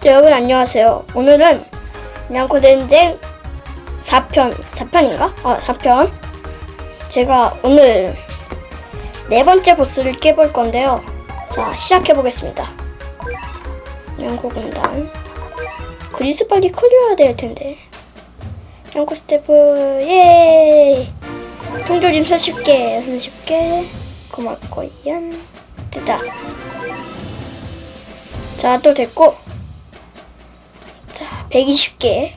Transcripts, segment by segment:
네, 여러분 안녕하세요. 오늘은 냥코den쟁 4편, 4편인가? 아, 4편. 제가 오늘 네 번째 보스를 깨볼 건데요. 자, 시작해 보겠습니다. 냥코 군단. 그리스 빨리 클리어해야 될 텐데. 냥코 스태프, 예! 통조림 40개, 30개. 고맙고, 얀. 됐다. 자, 또 됐고. 자, 120개.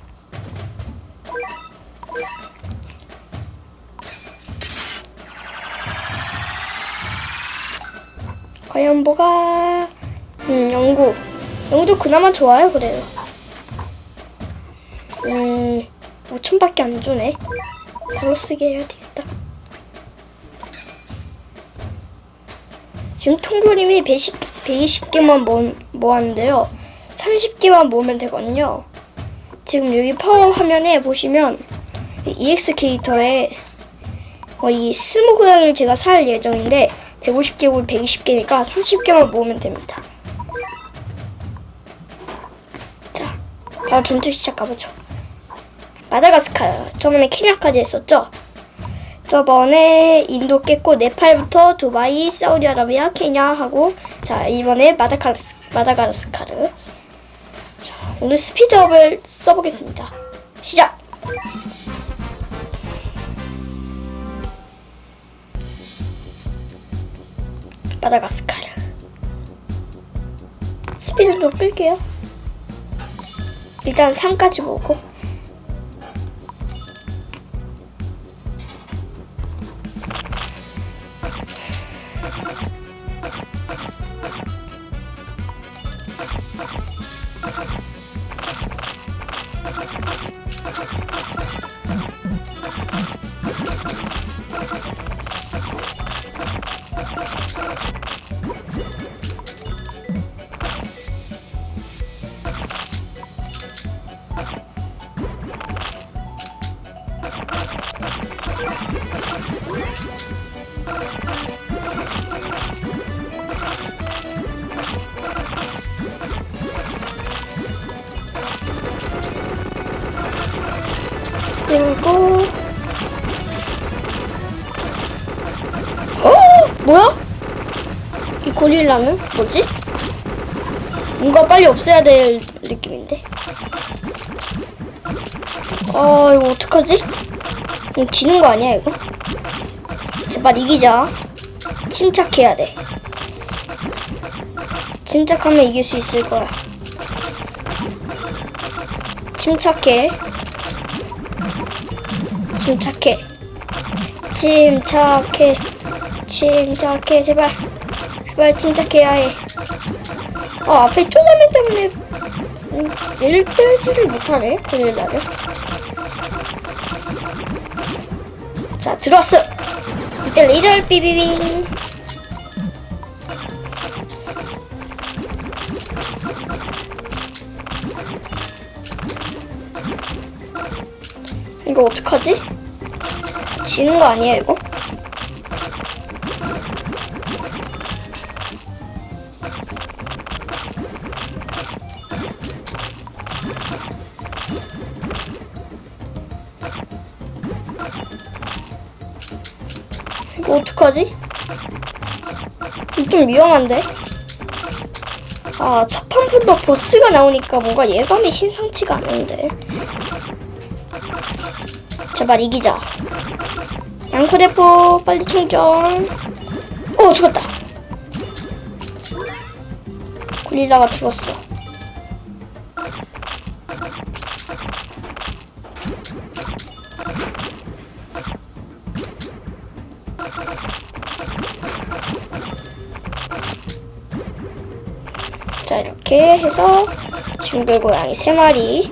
과연 뭐가 음, 영구. 영구도 그나마 좋아요, 그래요. 음, 5천밖에 안 주네. 바로 쓰게 해야 되겠다. 지금 통조림이 120, 120개만 모, 모았는데요. 30개만 모으면 되거든요. 지금 여기 파워 화면에 보시면 이 EX 캐릭터에 어, 이 스모그랑을 제가 살 예정인데 150개고 120개니까 30개만 모으면 됩니다. 자, 바로 전투 시작 가보죠. 마다가스카르. 저번에 케냐까지 했었죠? 저번에 인도 깼고 네팔부터 두바이, 사우디아라비아, 케냐 하고 자 이번에 마다가스, 마다가스카르. 자, 오늘 스피드업을 써보겠습니다. 시작. 마다가스카르. 스피드로 끌게요. 일단 3까지 보고. Ha ha ha! 이 고릴라는 뭐지? 뭔가 빨리 없애야 될 느낌인데. 아 이거 어떡하지? 이거 지는 거 아니야 이거? 제발 이기자. 침착해야 돼. 침착하면 이길 수 있을 거야. 침착해. 침착해. 침착해. 침착해. 제발. 제발 침착해야 해. 아, 앞에 쪼다미 때문에 떼지를 못하네. 그릴라를. 자, 들어왔어. 이때 레이저를 삐비빙. 이거 어떡하지? 지는 거 아니야 이거? 어떡하지? 좀 위험한데? 아, 첫 판부터 보스가 나오니까 뭔가 예감이 신상치가 않은데. 제발 이기자. 양코대포 빨리 충전. 오 죽었다. 고릴라가 죽었어. 이렇게 해서 징글 고양이 세 마리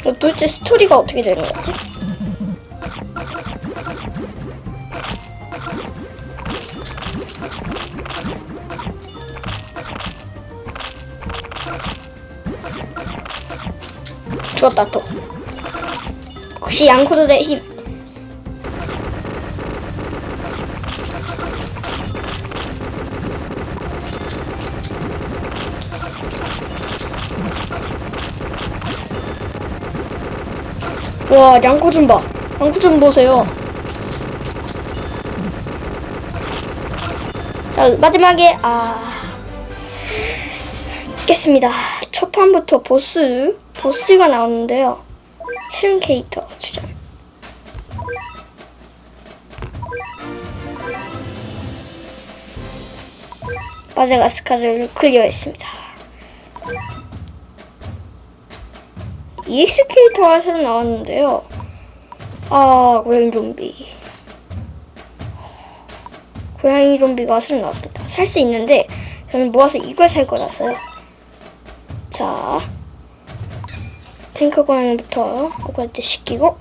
이거 도대체 스토리가 어떻게 되는 거지? 죽었다 또. 혹시 양코드의 힘. 와, 양코 좀 봐. 양코 좀 보세요. 자, 마지막에, 아. 깼습니다. 첫 판부터 보스, 보스가 나오는데요. 새로운 캐릭터 주전. 마자가스카를 클리어했습니다. EX 캐릭터가 새로 나왔는데요. 아, 고양이 좀비. 고양이 좀비가 새로 나왔습니다. 살 수 있는데 저는 모아서 이걸 살 거라서요. 자, 탱크 고양이부터 오가한테 시키고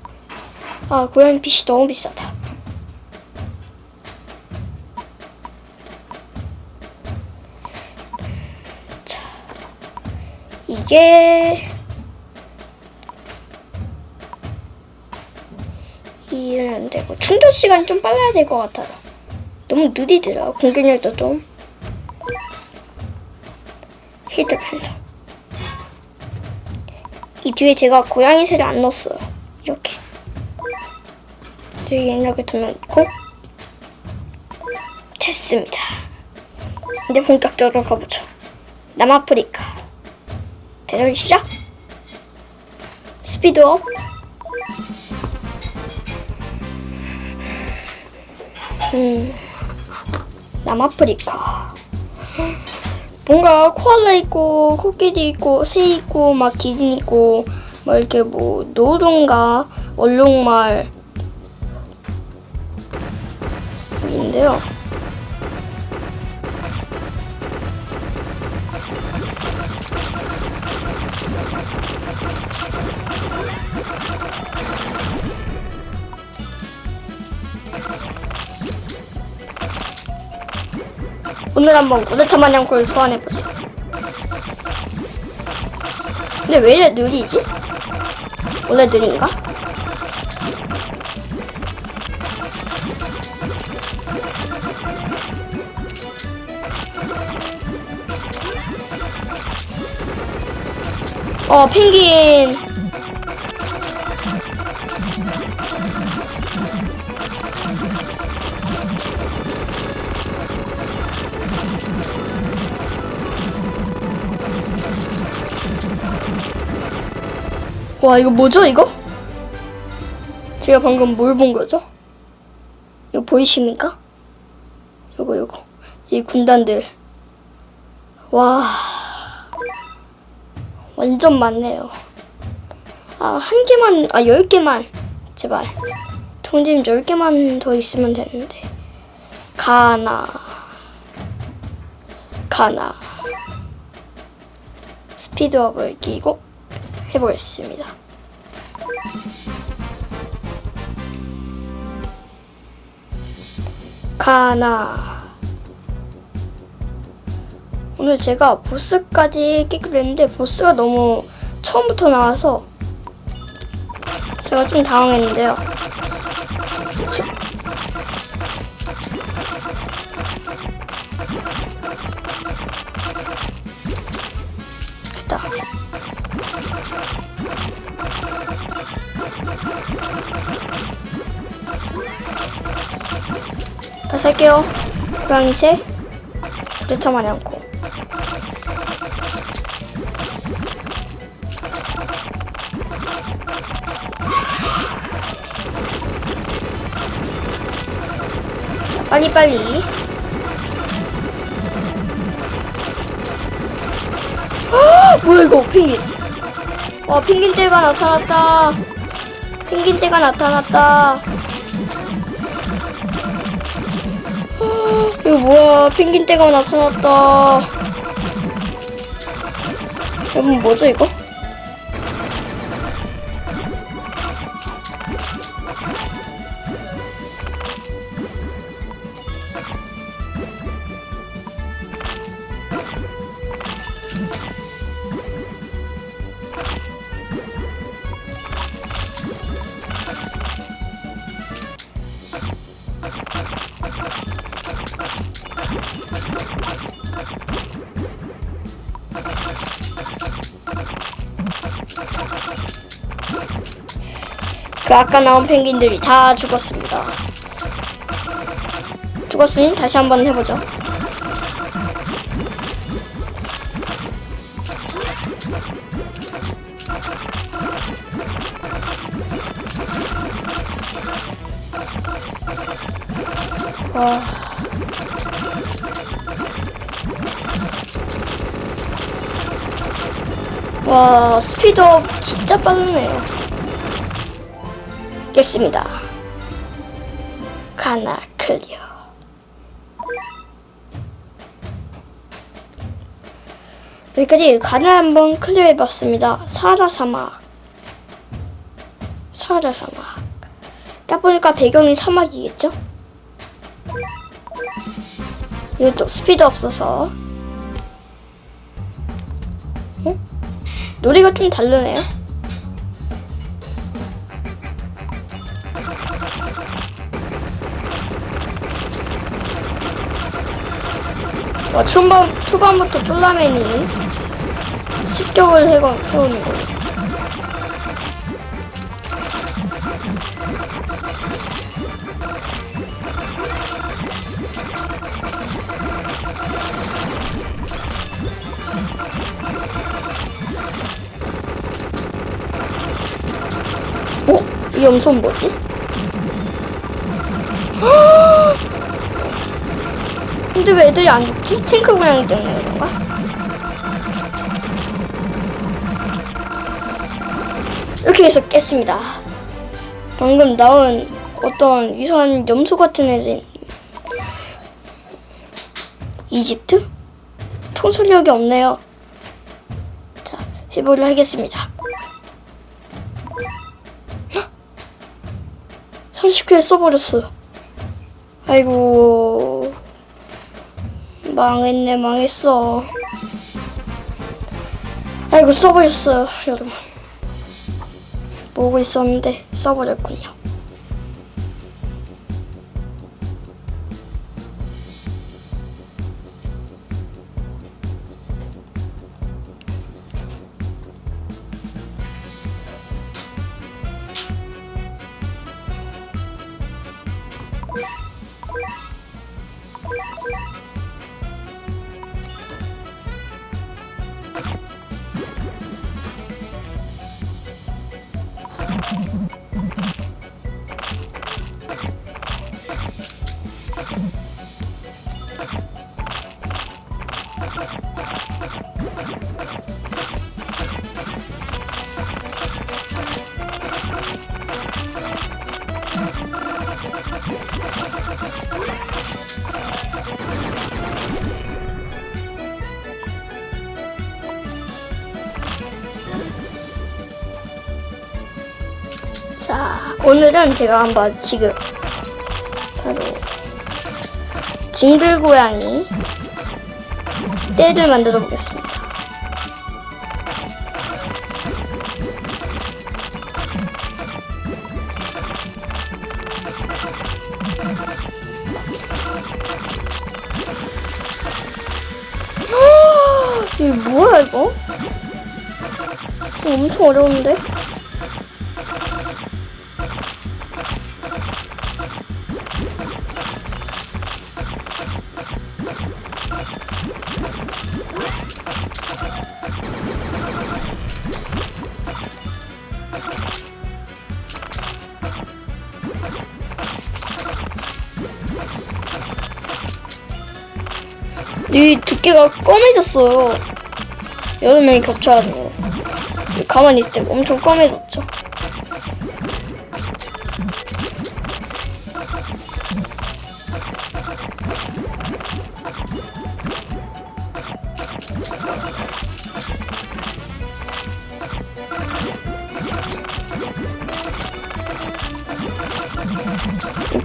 아 고양이 핏이 너무 비싸다. 자, 이게 이는 안 되고 충전 시간 좀 빨라야 될 것 같아요. 너무 느리더라. 공격력도 좀 히트 편성. 이 뒤에 제가 고양이 새를 안 넣었어요. 이렇게. 뒤에 이렇게 두면 있고. 됐습니다. 이제 본격적으로 가보죠. 남아프리카. 대전 시작. 스피드업. 음. 남아프리카. 뭔가 코알라 있고 코끼리 있고 새 있고 막 기린 있고 뭐 이렇게 뭐 노루인가 얼룩말 인데요. 오늘 한번 구데타 마냥콜 소환해보죠. 근데 왜 이래 느리지? 원래 느린가? 어, 펭귄. 와 이거 뭐죠 이거? 제가 방금 뭘 본 거죠? 이거 보이십니까? 요거 요거. 이 군단들. 와. 완전 많네요. 아 한 개만 아 열 개만. 제발. 통짐 열 개만 더 있으면 되는데. 가나. 가나. 스피드업을 끼고 해보겠습니다. 가나 오늘 제가 보스까지 깨기로 했는데 보스가 너무 처음부터 나와서 제가 좀 당황했는데요. 다시 할게요. 고양이 새, 구레타만 않고. 자, 빨리빨리. 아, 뭐야 이거 펭귄. 와 펭귄 떼가 나타났다. 펭귄 떼가 나타났다. 아, 이거 뭐야 펭귄 떼가 나타났다. 여러분 뭐죠 이거? 그 아까 나온 펭귄들이 다 죽었습니다. 죽었으니 다시 한번 해보죠. 와. 와, 스피드업 진짜 빠르네요. 깼습니다. 가나 클리어. 여기까지 가나 한번 클리어 해봤습니다. 사라 사막. 사라 사막. 딱 보니까 배경이 사막이겠죠? 이것도 스피드 없어서. 어? 노래가 좀 다르네요. 와, 초반, 초반부터 쫄라맨이 습격을 해고, 해오는 거예요. 어? 이 염소는 뭐지? 근데 왜 애들이 안 죽지? 탱크 고양이 때문에 그런가? 이렇게 해서 깼습니다. 방금 나온 어떤 이상한 염소 같은 애들 이집트? 통솔력이 없네요. 자, 해보려 하겠습니다. 30회 써버렸어. 아이고. 망했네, 망했어. 아이고, 써버렸어, 여러분. 보고 있었는데, 써버렸군요. 자, 오늘은 제가 한번 지금 바로 징글 고양이 떼를 만들어 보겠습니다. 이게 뭐야? 이거 엄청 어려운데? 두께가 검해졌어요. 여러 명이 겹쳐가지고. 가만히 있을 때 엄청 검해졌죠.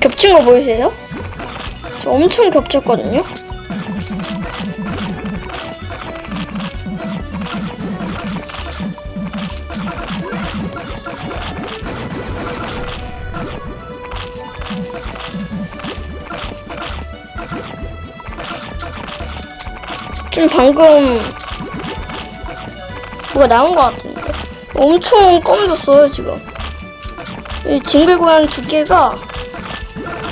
겹친 거 보이세요? 저 엄청 겹쳤거든요. 좀 방금 뭐가 나온 것 같은데 엄청 검해졌어요 지금 이 징글 고양이 두께가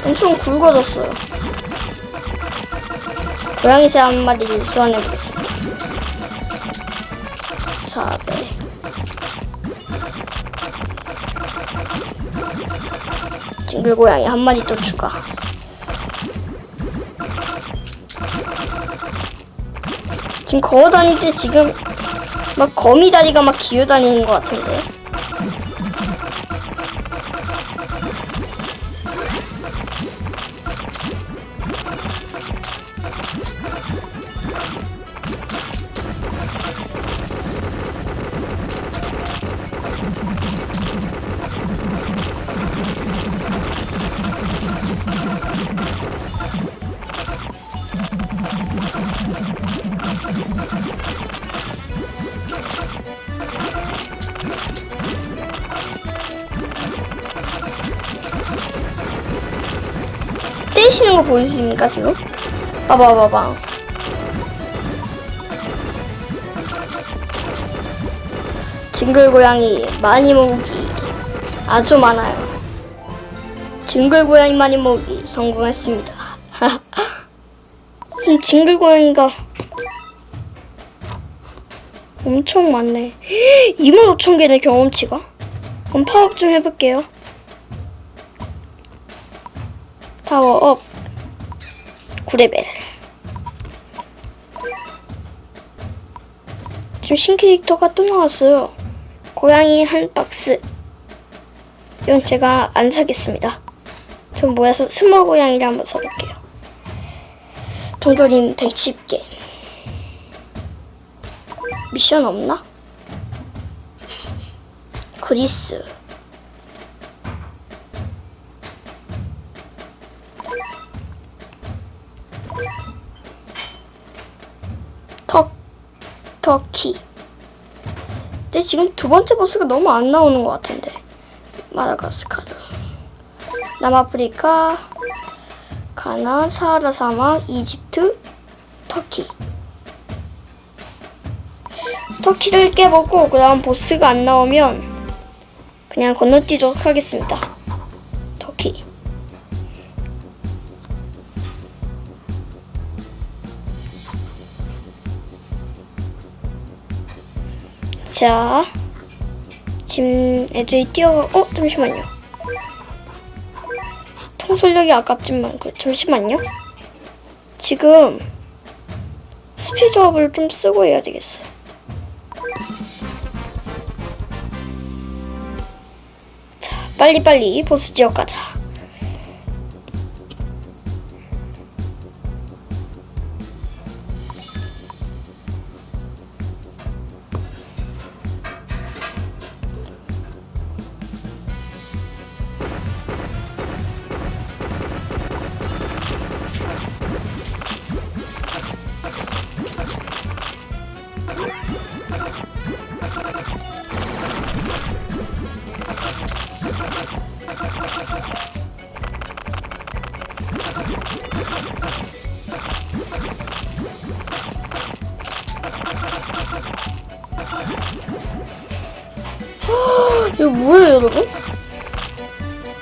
엄청 굵어졌어요. 고양이 새 한 마리를 소환해 보겠습니다. 400. 징글 고양이 한 마리 또 추가. 지금 걸어 다닐 때 지금 막 거미 다리가 막 기어 다니는 것 같은데. 거 보이십니까 지금? 봐봐 봐봐. 징글 고양이 많이 모으기. 아주 많아요. 징글 고양이 많이 모으기 성공했습니다. 지금 징글 고양이가 엄청 많네. 25,000개네 경험치가? 그럼 파업 좀 해볼게요. 파워업 9레벨. 지금 신캐릭터가 또 나왔어요. 고양이 한 박스. 이건 제가 안 사겠습니다. 전 모여서 스모 고양이를 한번 사볼게요. 동돌림 110개. 미션 없나? 그리스 터 키. 근데 지금 두 번째 보스가 너무 안 나오는 것 같은데. 마다가스카르. 남아프리카, 가나, 사하라 사막, 이집트, 터키. 터키를 깨보고 그 다음 보스가 안 나오면 그냥 건너뛰도록 하겠습니다. 자, 지금 애들이 뛰어가, 어, 잠시만요. 통솔력이 아깝지만, 그, 잠시만요. 지금, 스피드업을 좀 쓰고 해야 되겠어요. 자, 빨리빨리 보스 지역 가자. 이거 뭐예요, 여러분?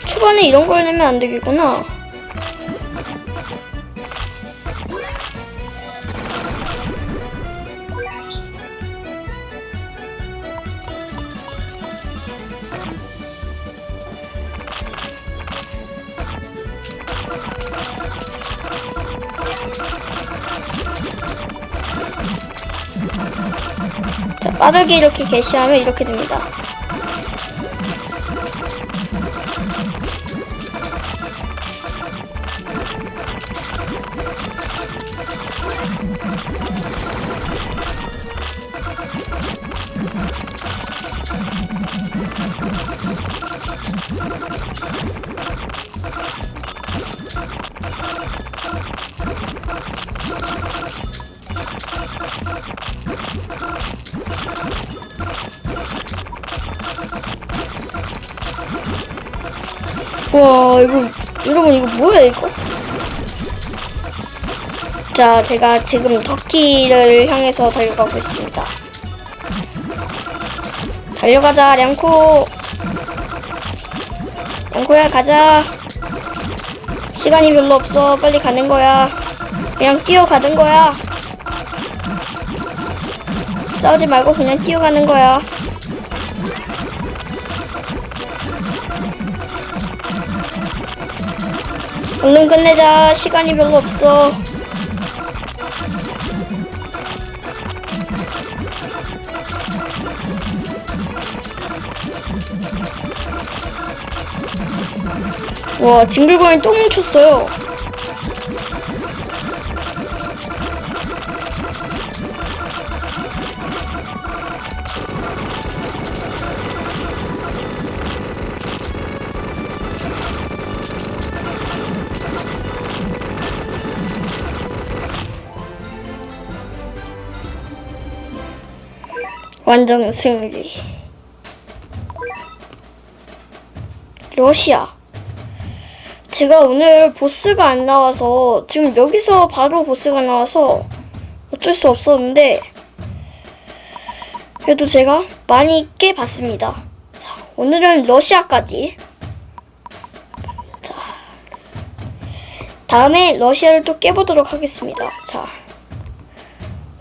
초반에 이런 걸 내면 안 되겠구나. 자, 빠르게 이렇게 게시하면 이렇게 됩니다. 이거 여러분 이거 뭐야 이거? 자 제가 지금 터키를 향해서 달려가고 있습니다. 달려가자 량코. 양코야 가자. 시간이 별로 없어. 빨리 가는 거야. 그냥 뛰어가는 거야. 싸우지 말고 그냥 뛰어가는 거야. 얼른 끝내자. 시간이 별로 없어. 와, 징글거리 또 뭉쳤어요. 완전 승리. 러시아. 제가 오늘 보스가 안 나와서 지금 여기서 바로 보스가 나와서 어쩔 수 없었는데 그래도 제가 많이 깨 봤습니다. 자, 오늘은 러시아까지. 자, 다음에 러시아를 또 깨보도록 하겠습니다. 자,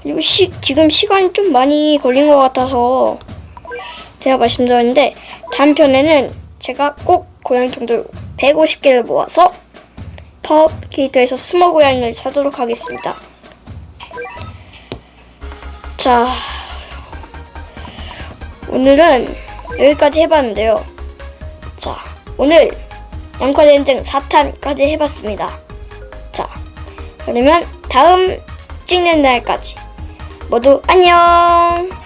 그리고 시, 지금 시간이 좀 많이 걸린 것 같아서 제가 말씀드렸는데 다음 편에는 제가 꼭 고양이 통들 150개를 모아서 파업 게이트에서 스모 고양이를 사도록 하겠습니다. 자, 오늘은 여기까지 해봤는데요. 자, 오늘 양과대행증 4탄까지 해봤습니다. 자, 그러면 다음 찍는 날까지 모두 안녕!